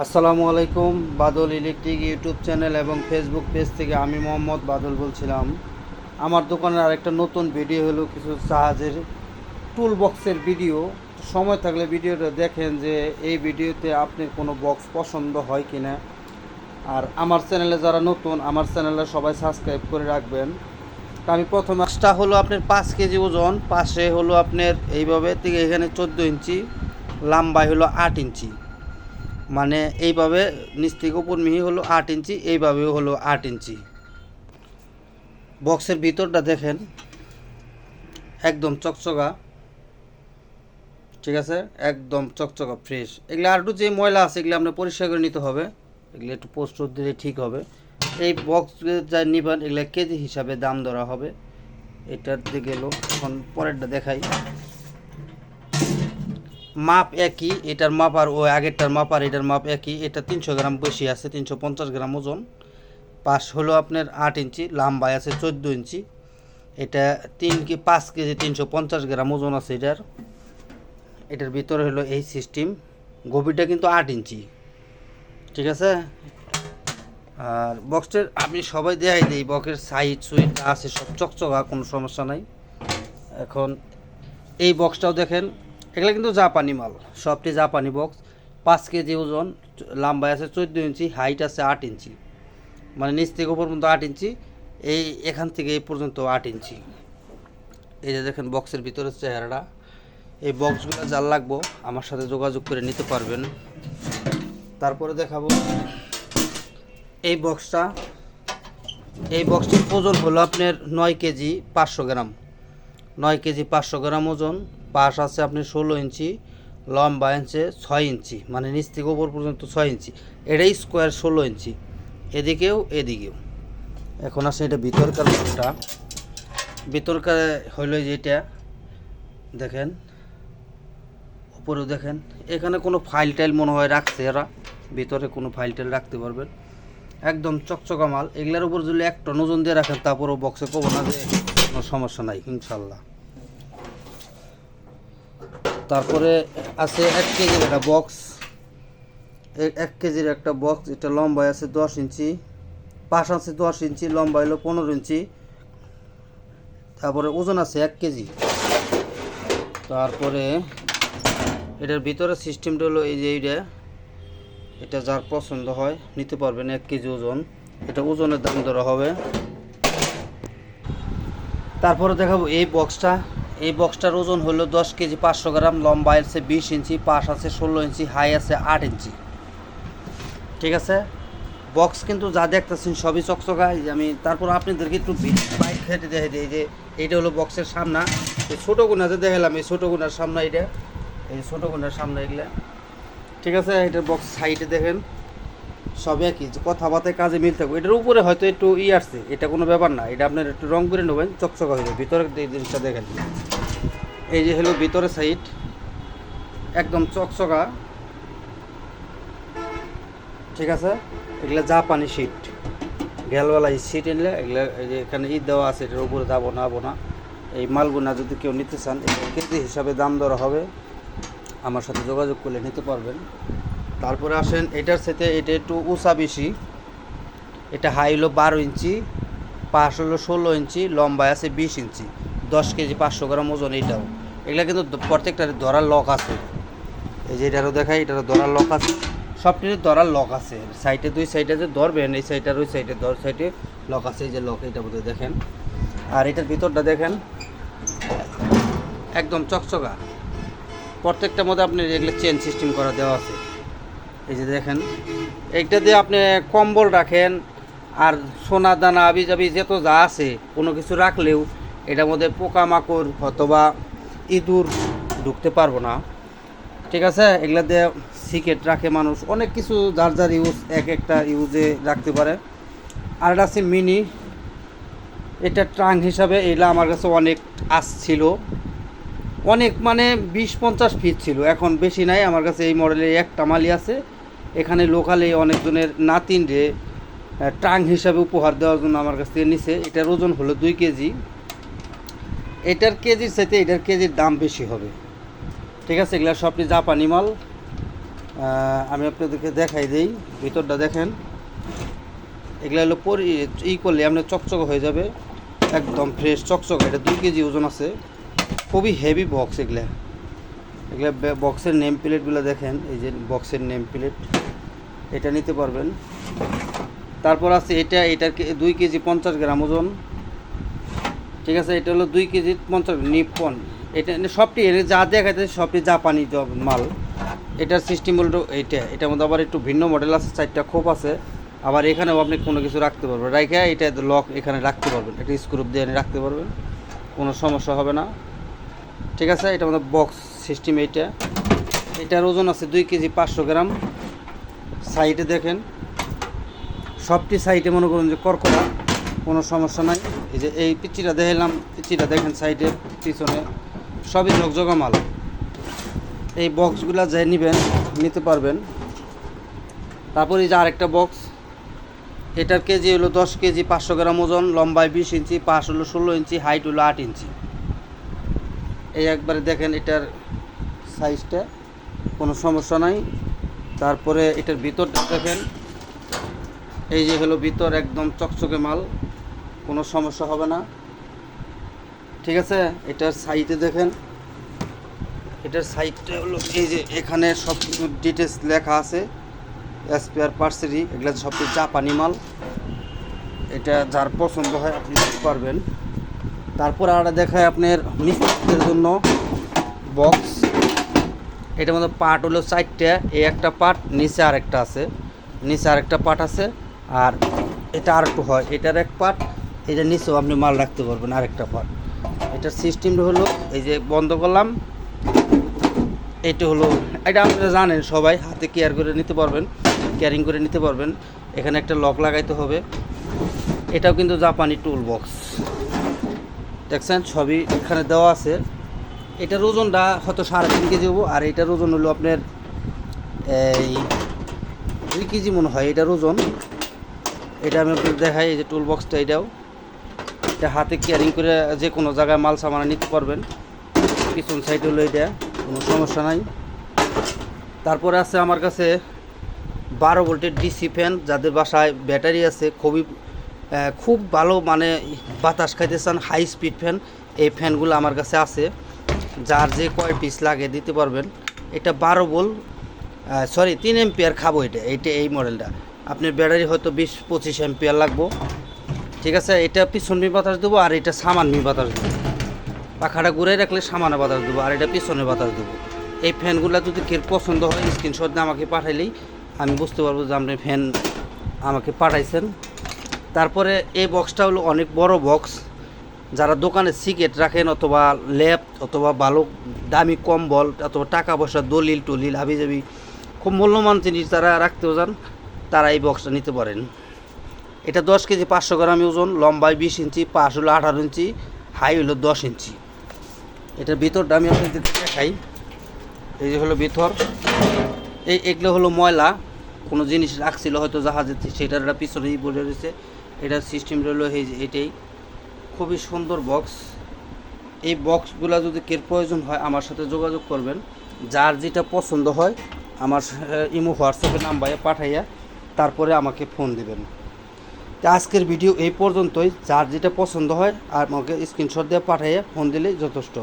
আসসালামু আলাইকুম, Badal electric YouTube channel এবং ফেসবুক পেজ থেকে আমি মোহাম্মদ বাদল বলছিলাম। আমার দোকানের আরেকটা নতুন ভিডিও হলো কিছু জাহাজের টুল বক্সের ভিডিও। সময় থাকলে ভিডিওটা দেখেন যে এই ভিডিওতে আপনার কোনো বক্স পছন্দ হয় কি না আর আমার চ্যানেলে যারা নতুন, আমার চ্যানেলে সবাই সাবস্ক্রাইব করে রাখবেন। তা আমি প্রথম একটা হলো আপনার পাঁচ কেজি ওজন পাশে হলো আপনার এইভাবে থেকে এখানে চোদ্দ ইঞ্চি লম্বাই হলো আট ইঞ্চি। মানে এইভাবে নিচ থেকে উপর মিহি হলো আট ইঞ্চি, এইভাবেও হলো আট ইঞ্চি। বক্সের ভিতরটা দেখেন, একদম চকচকা। ঠিক আছে? একদম চকচকা ফ্রেশ এগুলো আর একটু যে ময়লা আছে, এগুলো আপনার পরিষ্কার করে নিতে হবে। এগুলো একটু পোস্ট দিলে ঠিক হবে। এই বক্স যা নিবেন, এগুলো কেজি হিসাবে দাম ধরা হবে। এটার দিকে এখন পরেরটা দেখাই। মাপ একই, এটার মাপ আর ওই আগেরটার মাপ আর এটার মাপ একই। এটা তিনশো গ্রাম বেশি আছে, তিনশো পঞ্চাশ গ্রাম ওজন। পাশ হলো আপনার আট ইঞ্চি, লম্বায় আছে চোদ্দ ইঞ্চি। এটা তিন কি, পাঁচ কেজি তিনশো পঞ্চাশ গ্রাম ওজন আছে এটার। এটার ভিতরে হলো এই সিস্টেম। গভীরটা কিন্তু আট ইঞ্চি। ঠিক আছে? আর বক্সটার আমি সবাই দেখাই দিই, বক্সের সাইজ সুইচ আছে সব চকচকা, কোনো সমস্যা নাই। এখন এই বক্সটাও দেখেন এগুলো কিন্তু জাপানি মাল, সবটি জাপানি বক্স পাঁচ কেজি ওজন লম্বায় আছে চোদ্দ ইঞ্চি হাইট আছে আট ইঞ্চি। মানে নিচ থেকে উপর পর্যন্ত আট ইঞ্চি, এই এখান থেকে এই পর্যন্ত আট ইঞ্চি। এই যে দেখেন বক্সের ভিতরে চেহারাটা, এই বক্সগুলো যার লাগবো, আমার সাথে যোগাযোগ করে নিতে পারবেন। তারপরে দেখাবো, এই বক্সটা এই বক্সটির ওজন হলো আপনার নয় কেজি পাঁচশো গ্রাম। নয় কেজি পাঁচশো গ্রাম ওজন পাশ আছে আপনি ষোলো ইঞ্চি, লম্বা আছে ছয় ইঞ্চি মানে নিচ থেকে ওপর পর্যন্ত ছয় ইঞ্চি। এটাই স্কোয়ার ষোলো ইঞ্চি। এদিকেও এদিকেও। এখন আছে এটা ভিতরকার মুখটা ভিতরকার হইল যেটা, দেখেন, উপরেও দেখেন, এখানে কোনো ফাইল টাইল মনে হয় রাখছে এরা, ভিতরে কোনো ফাইল টাইল রাখতে পারবেন। একদম চকচকা মাল, এগুলার উপর যদি এক টন ওজন দিয়ে রাখেন, তারপরেও বক্সে কবো না যে কোনো সমস্যা নাই, ইনশাল্লাহ। তারপরে আছে এক কেজির একটা বক্স এক কেজির একটা বক্স এটা লম্বায় আছে দশ ইঞ্চি। পাশ আছে দশ ইঞ্চি লম্বা হলো পনেরো ইঞ্চি। তারপরে ওজন আছে এক কেজি। তারপরে এটার ভিতরে সিস্টেমটা হলো এই যে এইটা। এটা যার পছন্দ হয়, নিতে পারবেন এক কেজি ওজন। এটা ওজনের দাম ধরা হবে। তারপরে দেখাবো এই বক্সটা এই বক্সটার ওজন হলো দশ কেজি পাঁচশো গ্রাম, লম্বা আছে বিশ ইঞ্চি, পাশ আছে ষোলো ইঞ্চি, হাই আছে আট ইঞ্চি। ঠিক আছে? বক্স কিন্তু যা দেখতেছেন সবই চকচকা। আমি তারপর আপনাদেরকে একটু বাইক খেতে দেখে দিই। যে এইটা হলো বক্সের সামনা। এই ছোটো গুণা যে দেখালাম, এই ছোটো গুণার সামনে এটা। এই ছোটো গুণার সামনে এগুলা। ঠিক আছে? এটার বক্স সাইডে দেখেন। সব একই কথাবার্তায় কাজে মিল থাকবে। এটার উপরে হয়তো একটু ই আসছে, এটা কোনো ব্যাপার না। এটা আপনার একটু রং করে নেবেন, চকচকা হয়ে যাবে। ভিতরে জিনিসটা দেখেন। এই যে হলো ভিতরে সাইড, একদম চকচকা। ঠিক আছে? এগুলো জাপানি সিট গেলওয়ালা এই সিট এনলে এগুলো এই এখানে ঈদ দেওয়া আছে, এটার উপরে যাব না আবো না। এই মালগুনা যদি কেউ নিতে চান কেজি হিসাবে দাম দর হবে। আমার সাথে যোগাযোগ করলে নিতে পারবেন। তারপরে আসেন, এটার সাথে এটা একটু উঁচা বেশি। এটা হাই হলো বারো ইঞ্চি পাশ হলো ষোলো ইঞ্চি, লম্বায় আছে বিশ ইঞ্চি। দশ কেজি পাঁচশো গ্রাম ওজন এইটাও এগুলা কিন্তু প্রত্যেকটার ধরার লক আছে। এই যে এটারও দেখাই, এটারও ধরার লক আছে। সবটির ধরার লক আছে। সাইডে দুই সাইডে যে ধরবেন, এই সাইডের ওই সাইডে ধর সাইডে লক আছে। এই যে লক এটা বোধহয় দেখেন। আর এটার ভিতরটা দেখেন, একদম চকচকা। প্রত্যেকটার মধ্যে আপনি এগুলো চেন সিস্টেম করা দেওয়া আছে। এই যে দেখেন, এইটা দিয়ে আপনি কম্বল রাখেন আর সোনা দানা আবি যাবি যত যা আছে, কোনো কিছু রাখলেও এটার মধ্যে পোকামাকড় অথবা ইঁদুর ঢুকতে পারব না। ঠিক আছে? এগুলা দিয়ে সিকেট রাখে মানুষ। অনেক কিছু যার যার ইউজ এক একটা ইউজে রাখতে পারে। আর এটা আছে মিনি এটা ট্রাঙ্ক হিসাবে এগুলো আমার কাছে অনেক আসছিল অনেক মানে বিশ পঞ্চাশ ফিট ছিল। এখন বেশি নাই। আমার কাছে এই মডেলের একটা মালি আছে। এখানে লোকালে অনেকজনের নাতিন রে ট্রাঙ্ক হিসাবে উপহার দেওয়ার জন্য আমার কাছ থেকে নিছে। এটার ওজন হলো দুই কেজি। এটার কেজির সাথে এটার কেজির দাম বেশি হবে। ঠিক আছে? এগুলো সবটি জাপানি মাল। আমি আপনাদেরকে দেখাই দিই। ভিতরটা দেখেন। এগুলো হলো পরি ই করলে আপনার চকচক হয়ে যাবে। একদম ফ্রেশ চকচক। এটা দুই কেজি ওজন আছে। খুবই হেভি বক্স এগুলা। এগুলা বক্সের নেম প্লেটগুলো দেখেন, এই যে বক্সের নেম প্লেট এটা নিতে পারবেন। তারপর আছে এটা, এটার দুই কেজি পঞ্চাশ গ্রাম ওজন। ঠিক আছে, এটা হলো দুই কেজি পঞ্চাশ নিপন। এটা সবটি যা দেখাচ্ছে সবটি জাপানি মাল। এটার সিস্টেম হলো এইটা, এটার মধ্যে আবার একটু ভিন্ন মডেল আছে, চারটা খোপ আছে। আবার এখানেও আপনি কোনো কিছু রাখতে পারবেন। রাইখে, এটা লক এখানে রাখতে পারবেন। একটা স্ক্রুপ দিয়ে রাখতে পারবেন। কোনো সমস্যা হবে না। ঠিক আছে? এটা আমাদের বক্স সিস্টেম এইটা। এটার ওজন আছে দুই কেজি পাঁচশো গ্রাম। সাইডে দেখেন, সবটি সাইডে মনে করুন যে করকরা কোনো সমস্যা নাই। এই যে এই পিচিটা দেখলাম পিচিটা দেখেন সাইডে পিছনে, সবই ঝকঝকা মাল। এই বক্সগুলা যে নেবেন, নিতে পারবেন। তারপর এই যে আরেকটা বক্স এটার কেজি হলো দশ কেজি পাঁচশো গ্রাম ওজন, লম্বায় বিশ ইঞ্চি, পাশ হলো ষোলো ইঞ্চি হাইট হলো আট ইঞ্চি। এই একবারে দেখেন এটার সাইজটা কোনো সমস্যা নাই। তারপরে এটার ভিতরটা দেখেন, এই যে হলো ভিতর, একদম চকচকে মাল, কোনো সমস্যা হবে না। ঠিক আছে? এটার সাইডে দেখেন। এটার সাইডটা হলো এই যে এখানে সব কিছু ডিটেলস লেখা আছে। স্পেয়ার পার্সেরি এগুলো সব কিছু জাপানি মাল। এটা যার পছন্দ হয়, আপনি পারবেন। তারপর আর দেখায় আপনার মিস্ত্রিদের জন্য বক্স এটার মধ্যে পার্ট হলো চারটে এই একটা পার্ট নিচে আরেকটা আছে। নিচে আরেকটা পার্ট আছে, আর এটা আর একটু হয়। এটার এক পার্ট এটা নিচেও আপনি মাল রাখতে পারবেন আরেকটা পার্ট এটার সিস্টেমটা হলো, এই যে বন্ধ করলাম, এটা হলো, এটা আপনারা জানেন সবাই, হাতে কেয়ার করে নিতে পারবেন ক্যারিং করে নিতে পারবেন। এখানে একটা লক লাগাইতে হবে। এটাও কিন্তু জাপানি টুল বক্স দেখছেন, ছবি এখানে দেওয়া আছে। এটার ওজনটা হয়তো সাড়ে তিন কেজি হব, আর এটার ওজন হলো আপনার, এই দুই কেজি মনে হয় এটার ওজন। এটা আমি আপনার দেখাই, এই যে টুল বক্সটা এটাও। এটা হাতে ক্যারিং করে যে কোনো জায়গায় মাল সামানা নিতে পারবেন। পিছন সাইড হলো এটা, কোনো সমস্যা নাই। তারপরে আছে আমার কাছে বারো ভোল্টের ডিসি ফ্যান যাদের বাসায় ব্যাটারি আছে, খুবই খুব ভালো মানে বাতাস খাইতে চান হাই স্পিড ফ্যান এই ফ্যানগুলো আমার কাছে আছে। যার যে কয় পিস লাগে দিতে পারবেন। এটা বারো বল সরি তিন এম্পিয়ার খাব এটা, এইটা, এই মডেলটা আপনার ব্যাটারি হয়তো বিশ, পঁচিশ এম্পিয়ার লাগবো। ঠিক আছে, এটা পিছন বাতাস দেবো আর এটা সামান মি বাতাস দেবো। পাখাটা ঘুরে রাখলে সামানে বাতাস দেবো আর এটা পিছনে বাতাস দেবো। এই ফ্যানগুলো যদি কে পছন্দ হয় স্ক্রিনশট আমাকে পাঠাইলেই আমি বুঝতে পারব যে আপনি ফ্যান আমাকে পাঠাইছেন। তারপরে এই বক্সটা হলো অনেক বড় বক্স যারা দোকানে সিগারেট রাখেন অথবা ল্যাপ অথবা ভালো দামি কম্বল অথবা টাকা পয়সা দলিল টলিল হাবিজাবি, খুব মূল্যবান জিনিস যারা রাখতেও যান তারা এই বক্সটা নিতে পারেন। এটা দশ কেজি পাঁচশো গ্রাম ওজন, লম্বায় বিশ ইঞ্চি, পাশ হলো আঠারো ইঞ্চি, হাই হলো দশ ইঞ্চি। এটার ভিতরটা আমি আপনাদের দেখাই। এই যে হলো ভিতর। এই এগুলো হলো ময়লা। কোনো জিনিস রাখছিল হয়তো জাহাজে, সেটার একটা পিছনেই বলে রয়েছে। এটার সিস্টেম রইল এই এটাই। খুবই সুন্দর বক্স এই বক্সগুলো যদি কের প্রয়োজন হয়, আমার সাথে যোগাযোগ করবেন। যার যেটা পছন্দ হয়, আমার ইমো হোয়াটসঅ্যাপে নাম্বারে পাঠাইয়া তারপরে আমাকে ফোন দেবেন। তো আজকের ভিডিও এই পর্যন্তই। যার যেটা পছন্দ হয় আর আমাকে স্ক্রিনশট দিয়ে পাঠাইয়া ফোন দিলেই যথেষ্ট।